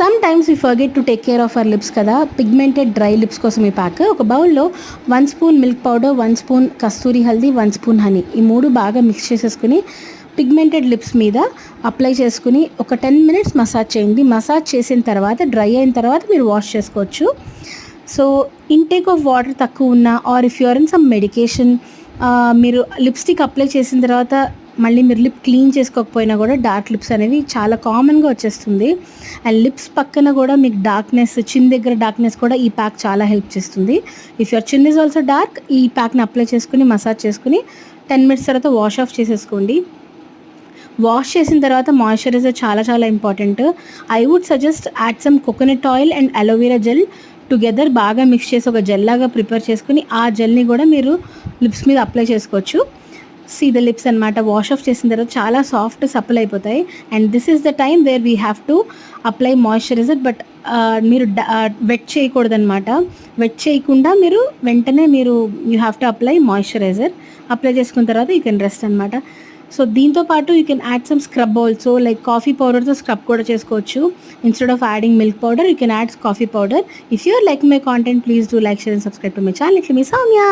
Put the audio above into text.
Some times we forget to take care of our lips కదా. Pigmented dry lips కోసం ఈ pack ఒక బౌల్లో one spoon milk powder one spoon Kasturi haldi one spoon honey ఈ మూడు బాగా mix చేసేసుకుని పిగ్మెంటెడ్ లిప్స్ మీద అప్లై చేసుకుని ఒక టెన్ మినిట్స్ మసాజ్ చేయండి. మసాజ్ చేసిన తర్వాత డ్రై అయిన తర్వాత మీరు వాష్ చేసుకోవచ్చు. సో ఇంటేక్ ఆఫ్ వాటర్ తక్కువ ఉన్నా or if you're in some medication మీరు లిప్స్టిక్ అప్లై చేసిన తర్వాత మళ్ళీ మీరు లిప్ క్లీన్ చేసుకోకపోయినా కూడా డార్క్ లిప్స్ అనేవి చాలా కామన్గా వచ్చేస్తుంది. అండ్ లిప్స్ పక్కన కూడా మీకు డార్క్నెస్ చిన్ దగ్గర డార్క్నెస్ కూడా ఈ ప్యాక్ చాలా హెల్ప్ చేస్తుంది. If your chin is also dark ఈ ప్యాక్ని అప్లై చేసుకుని మసాజ్ చేసుకుని టెన్ మినిట్స్ తర్వాత వాష్ ఆఫ్ చేసేసుకోండి. వాష్ చేసిన తర్వాత మాయిశ్చరైజర్ చాలా చాలా important. I would suggest add some coconut oil and aloe vera gel together బాగా మిక్స్ చేసి ఒక జెల్ లాగా ప్రిపేర్ చేసుకుని ఆ జెల్ని కూడా మీరు లిప్స్ మీద అప్లై చేసుకోవచ్చు. సీ ద లిప్స్ అనమాట వాష్ ఆఫ్ చేసిన తర్వాత చాలా సాఫ్ట్ సప్లై అయిపోతాయి. And this is the time where we have to apply moisturiser but మీరు వెట్ చేయకూడదనమాట వెట్ చేయకుండా మీరు వెంటనే మీరు you have to apply moisturiser apply చేసుకున్న తర్వాత యూ కెన్ రెస్ట్ అనమాట సో దీంతో పాటు you can add some scrub also like coffee పౌడర్తో scrub కూడా చేసుకోవచ్చు. Instead of adding milk powder you can add coffee powder if you're like my content please do like share and subscribe to my channel ఇట్లా మీ సౌమ్యా